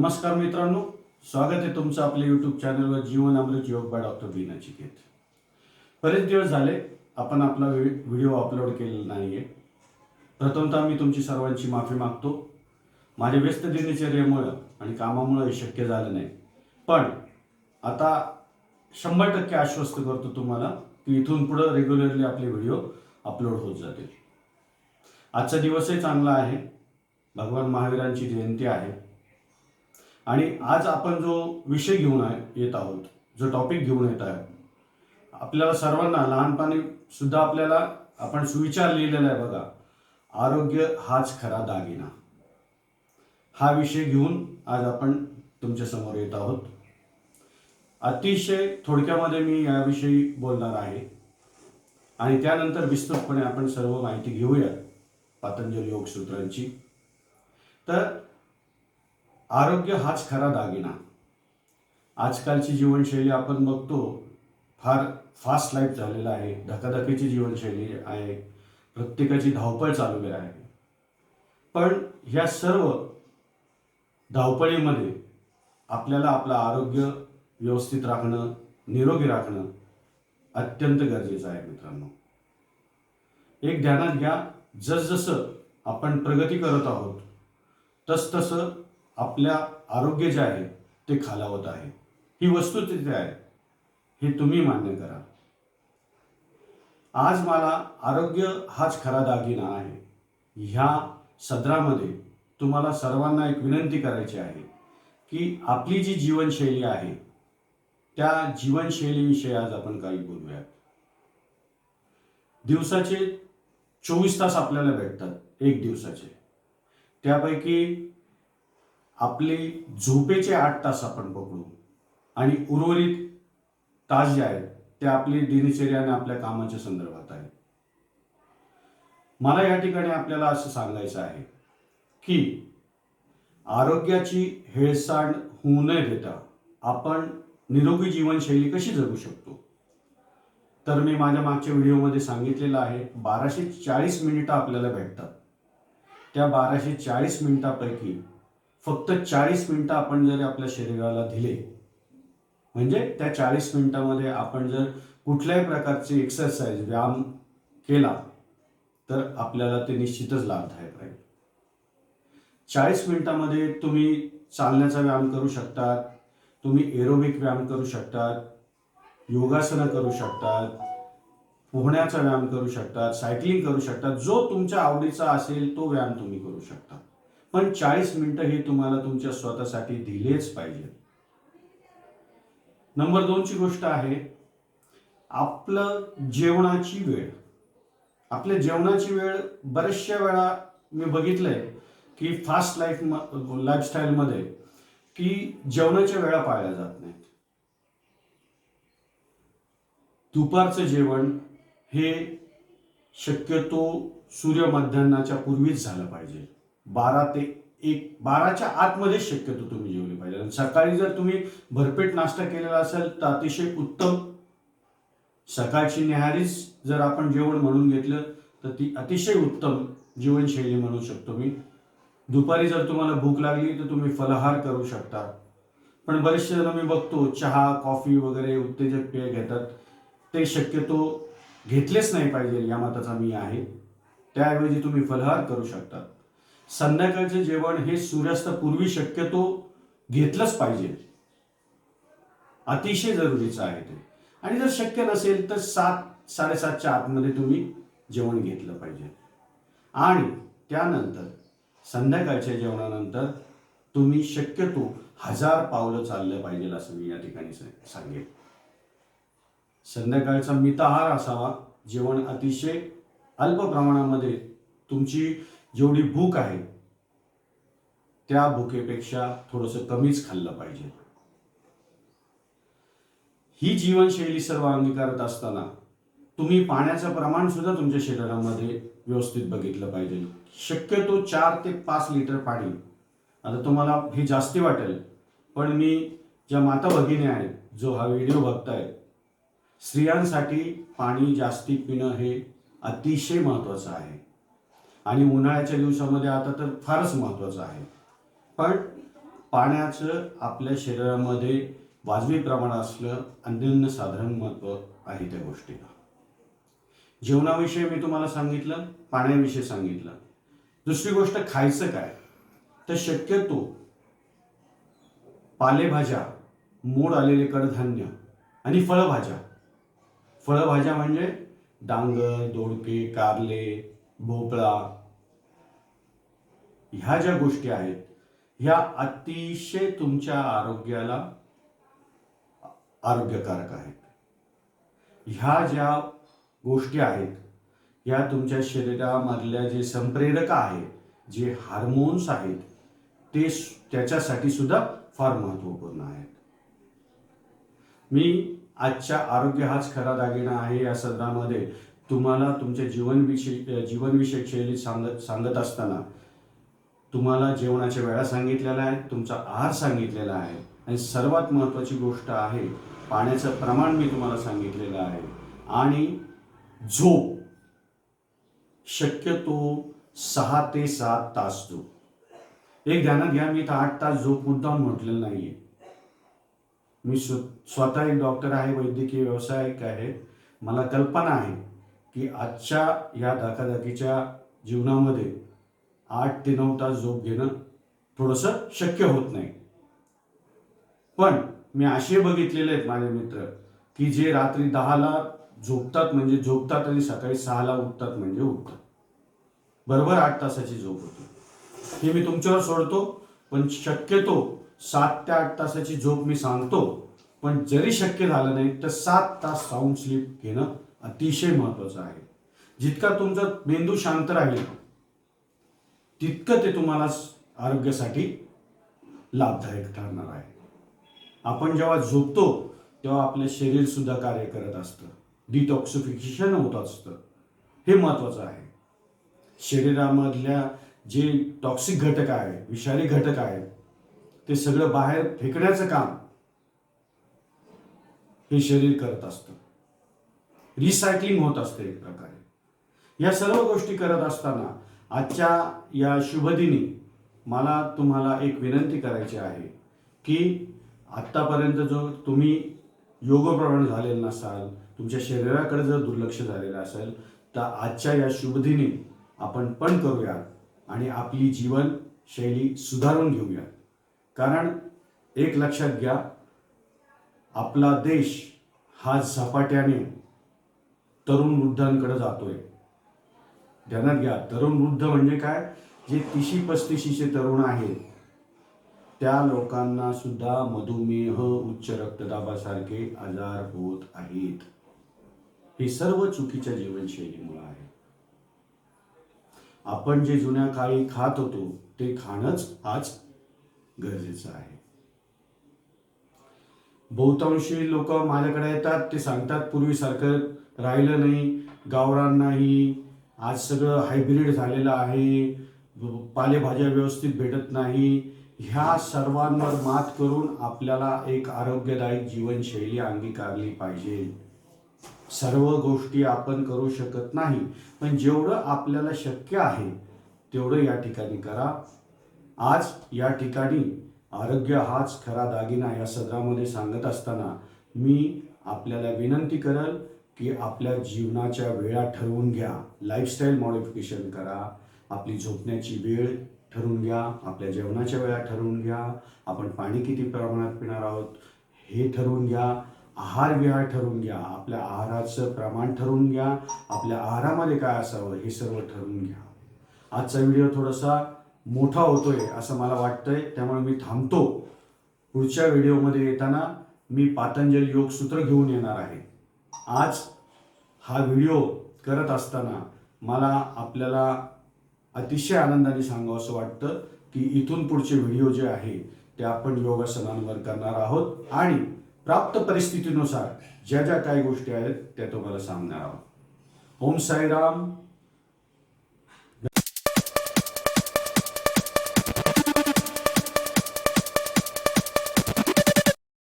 नमस्कार मित्रांनो स्वागत आहे तुमचं आपल्या यूट्यूब चॅनलवर जीवन अमृत योग बाय डॉक्टर बी नचिकेत बरेच दिवस झाले आपण आपला व्हिडिओ अपलोड केलेला नाही आहे प्रथमतः मी तुमची सर्वांची माफी मागतो. माझ्या व्यस्त दिनचर्येमुळं आणि कामामुळं हे शक्य झालं नाही. पण आता शंभर टक्के आश्वस्त करतो तुम्हाला की इथून पुढं रेग्युलरली आपले व्हिडिओ अपलोड होत जातील. आजचा दिवसही चांगला आहे. भगवान महावीरांची जयंती आहे. आणि आज आपण जो विषय घेऊन येत आहोत जो टॉपिक घेऊन येत आहे आपल्याला सर्वांना लहानपणी सुद्धा आपल्याला आपण सुविचार लिहिलेला आहे बघा. आरोग्य हाच खरा दागिना. हा विषय घेऊन आज आपण तुमच्यासमोर येत आहोत. अतिशय थोडक्यामध्ये मी याविषयी बोलणार आहे. आणि त्यानंतर विस्तृतपणे आपण सर्व माहिती घेऊया पतंजली योगसूत्रांची. तर आरोग्य हाच खरा दागिना. आजकालची जीवनशैली आपण बघतो फार फास्ट लाईफ झालेला आहे धकाधकीची जीवनशैली आहे प्रत्येकाची धावपळ चालू आहे. पण ह्या सर्व धावपळीमध्ये आपल्याला आपलं आरोग्य व्यवस्थित राखणं निरोगी राखणं अत्यंत गरजेचं आहे मित्रांनो. एक ध्यानात घ्या जसजसं आपण प्रगती करत आहोत तसतसं आपल्या आरोग्य जे आहे ते खालावत आहे. ही वस्तुस्थिती आहे. हे तुम्ही मान्य करा. आज मला आरोग्य हाच खरा दागिना आहे. ह्या सदरामध्ये तुम्हाला सर्वांना एक विनंती करायची आहे की आपली जी जीवनशैली आहे त्या जीवनशैलीविषयी आज आपण काही बोलूयात. दिवसाचे चोवीस तास आपल्याला भेटतात एक दिवसाचे. त्यापैकी आपले झोपेचे आठ तास आपण पकडू आणि उर्वरित तास जे आहेत ते आपली दिनचर्या आणि आपल्या कामाच्या संदर्भात आहे मला या ठिकाणी आपल्याला असं सांगायचं आहे की आरोग्याची हेळसांड होऊ न देता आपण निरोगी जीवनशैली कशी जगू शकतो? तर मी माझ्या मागच्या व्हिडिओमध्ये सांगितलेलं आहे बाराशे चाळीस मिनिटं आपल्याला भेटतात. त्या बाराशे चाळीस मिनिटापैकी फक्त चाळीस मिनिटं आपण जर आपल्या शरीराला दिले म्हणजे त्या चाळीस मिनिटामध्ये आपण जर कुठल्याही प्रकारची एक्सरसाइज व्यायाम केला तर आपल्याला ते निश्चितच लाभदायक राहील. चाळीस मिनिटामध्ये तुम्ही चालण्याचा व्यायाम करू शकतात तुम्ही एरोबिक व्यायाम करू शकतात योगासनं करू शकतात पोहण्याचा व्यायाम करू शकतात सायकलिंग करू शकतात जो तुमच्या आवडीचा असेल तो व्यायाम तुम्ही करू शकता. पण चाळीस मिनिटं हे तुम्हाला तुमच्या स्वतःसाठी दिलेच पाहिजे. नंबर दोनची गोष्ट आहे आपलं जेवणाची वेळ. आपल्या जेवणाची वेळ बऱ्याचशा वेळा मी बघितलंय की फास्ट लाईफ लाईफस्टाईलमध्ये की जेवणाच्या वेळा पाळल्या जात नाहीत. दुपारचं जेवण हे शक्यतो सूर्य मध्यान्नाच्या पूर्वीच झालं पाहिजे. बारा ते एक बाराच्या आतमध्येच शक्यतो तुम्ही जेवले पाहिजे. आणि सकाळी जर तुम्ही भरपेट नाश्ता केलेला असेल तर अतिशय उत्तम. सकाळची न्याहारीच जर आपण जेवण म्हणून घेतलं तर ती अतिशय उत्तम जीवनशैली म्हणू शकतो मी. दुपारी जर तुम्हाला भूक लागली तर तुम्ही फलाहार करू शकता. पण बरेचसे जण मी बघतो चहा कॉफी वगैरे उत्तेजक पेय घेतात. ते शक्यतो घेतलेच नाही पाहिजे या मताचा मी आहे. त्याऐवजी तुम्ही फलहार करू शकता. संध्याकाळचे जेवण हे सूर्यास्तापूर्वी शक्यतो घेतलंच पाहिजे. अतिशय जरुरीचं आहे ते. आणि जर शक्य नसेल तर सात साडेसातच्या आतमध्ये तुम्ही जेवण घेतलं पाहिजे. आणि त्यानंतर संध्याकाळच्या जेवणानंतर तुम्ही शक्यतो हजार पावलं चाललं पाहिजे असं मी या ठिकाणी सांगेल सांगेन. संध्याकाळचा मिताहार असावा. जेवण अतिशय अल्प प्रमाणामध्ये तुमची जेवढी भूक आहे त्या भुकेपेक्षा थोडंसं कमीच खाल्लं पाहिजे. ही जीवनशैली सर्व अंगीकारत असताना तुम्ही पाण्याचं प्रमाण सुद्धा तुमच्या शरीरामध्ये व्यवस्थित बघितलं पाहिजे. शक्यतो चार ते पाच लिटर पाणी. आता तुम्हाला हे जास्ती वाटेल पण मी ज्या माता भगिनी आहेत जो हा व्हिडिओ बघताय स्त्रियांसाठी पाणी जास्ती पिणं हे अतिशय महत्त्वाचं आहे. आणि उन्हाळ्याच्या दिवसामध्ये आता तर फारच महत्त्वाचं आहे. पण पाण्याचं आपल्या शरीरामध्ये वाजवी प्रमाण असलं अन्य साधारण महत्त्व आहे त्या गोष्टीला. जेवणाविषयी मी तुम्हाला सांगितलं पाण्याविषयी सांगितलं. दुसरी गोष्ट खायचं काय? तर शक्यतो पालेभाज्या मोड आलेले कडधान्य आणि फळभाज्या. फळभाज्या म्हणजे डांगर दोडके कारले भोपळा. ह्या ज्या गोष्टी आहेत ह्या अतिशय तुमच्या आरोग्याला आरोग्यकारक आहेत. ह्या ज्या गोष्टी आहेत या तुमच्या शरीरामधल्या जे संप्रेरक आहेत जे हार्मोन्स आहेत ते त्याच्यासाठी सुद्धा फार महत्त्वपूर्ण आहेत. मी आजच्या आरोग्य हाच खरा दागिना आहे या सदरामध्ये तुम्हाला तुमच्या जीवनविषयी जीवनविषयक शैली सांगत सांगत असताना तुम्हाला जेवणाच्या वेळा सांगितलेल्या आहेत तुमचा आहार सांगितलेला आहे. आणि सर्वात महत्त्वाची गोष्ट आहे पाण्याचं प्रमाण मी तुम्हाला सांगितलेलं आहे. आणि झोप. शक्यतो सहा ते सात तास झोप. एक ध्यानात घ्या मी तर आठ तास झोप मुद्दाम म्हटलेलं नाहीये. मी स्वतः एक डॉक्टर आहे वैद्यकीय व्यावसायिक आहे. मला कल्पना आहे की आजच्या या धकाधकीच्या जीवनामध्ये आठ ते नऊ तास झोप घेणं थोडंसं शक्य होत नाही. पण मी असे बघितलेले आहेत माझे मित्र की जे रात्री दहाला झोपतात म्हणजे झोपतात आणि सकाळी सहाला उठतात म्हणजे उठतात. बरोबर आठ तासाची झोप होती. हे मी तुमच्यावर सोडतो पण शक्यतो सात ते आठ तासाची झोप मी सांगतो पण जरी शक्य झालं नाही तर सात तास साऊंड स्लीप घेणं अतिशय महत्वाचं आहे. जितका तुमचा मेंदू शांत राहील तितकं ते तुम्हाला आरोग्यासाठी लाभदायक ठरणार आहे. आपण जेव्हा झोपतो तेव्हा आपलं शरीर सुद्धा कार्य करत असतं. डिटॉक्सिफिकेशन होत असतं. हे महत्वाचं आहे. शरीरामधल्या जे टॉक्सिक घटक आहे विषारी घटक आहेत ते सगळं बाहेर फेकण्याचं काम हे शरीर करत असतं. रिसायकलिंग होत असते एक प्रकारे. या सर्व गोष्टी करत असताना आजच्या या शुभदिनी मला तुम्हाला एक विनंती करायची आहे की आत्तापर्यंत जो तुम्ही योगप्रवण झालेलं नसाल तुमच्या शरीराकडे जर दुर्लक्ष झालेलं असेल तर आजच्या या शुभदिनी आपण पण करूया आणि आपली जीवनशैली सुधारून घेऊया कारण एक लक्षात घ्या आपला देश हा झपाट्याने तरुण वृद्धांकडे जातोय. ध्यानात घ्या. तरुण वृद्ध म्हणजे काय? जे तिशी पस्तीशीचे तरुण आहेत. त्या लोकांना सुद्धा मधुमेह उच्च रक्तदाबासारखे आजार होत आहेत. हे सर्व चुकीच्या जीवनशैलीमुळे आहे. आपण जे जुन्या काळी खात होतो ते खाणंच आज गरजेचं आहे. बहुतांशी लोक माझ्याकडे येतात ते सांगतात पूर्वीसारखं राहिलं नाही गावरान नाही आज सगळं हायब्रिड झालेलं आहे पालेभाज्या व्यवस्थित भेटत नाही. ह्या सर्वांवर मात करून आपल्याला एक आरोग्यदायी जीवनशैली अंगीकारली पाहिजे. सर्व गोष्टी आपण करू शकत नाही पण जेवढं आपल्याला शक्य आहे तेवढं या ठिकाणी करा. आज या ठिकाणी आरोग्य हाच खरा दागिना या सदरामध्ये सांगत असताना मी आपल्याला विनंती करल की आपल्या जीवनाच्या वेळा ठरवून घ्या. लाईफस्टाईल मॉडिफिकेशन करा. आपली झोपण्याची वेळ ठरवून घ्या. आपल्या जेवणाच्या वेळा ठरवून घ्या. आपण पाणी किती प्रमाणात पिणार आहोत हे ठरवून घ्या. आहार विहार ठरवून घ्या. आपल्या आहाराचं प्रमाण ठरवून घ्या. आपल्या आहारामध्ये काय असावं हे सर्व ठरवून घ्या. आजचा व्हिडिओ थोडासा मोठा होतोय असं मला वाटतंय. त्यामुळे मी थांबतो. पुढच्या व्हिडिओमध्ये येताना मी पातंजल योग सूत्र घेऊन येणार आहे. आज हा व्हिडिओ करत असताना मला आपल्याला अतिशय आनंदाने सांगावं असं वाटतं की इथून पुढचे व्हिडिओ जे आहे ते आपण योगासनांवर करणार आहोत आणि प्राप्त परिस्थितीनुसार ज्या ज्या काही गोष्टी आहेत त्या तुम्हाला सांगणार आहोत. ओम साईराम.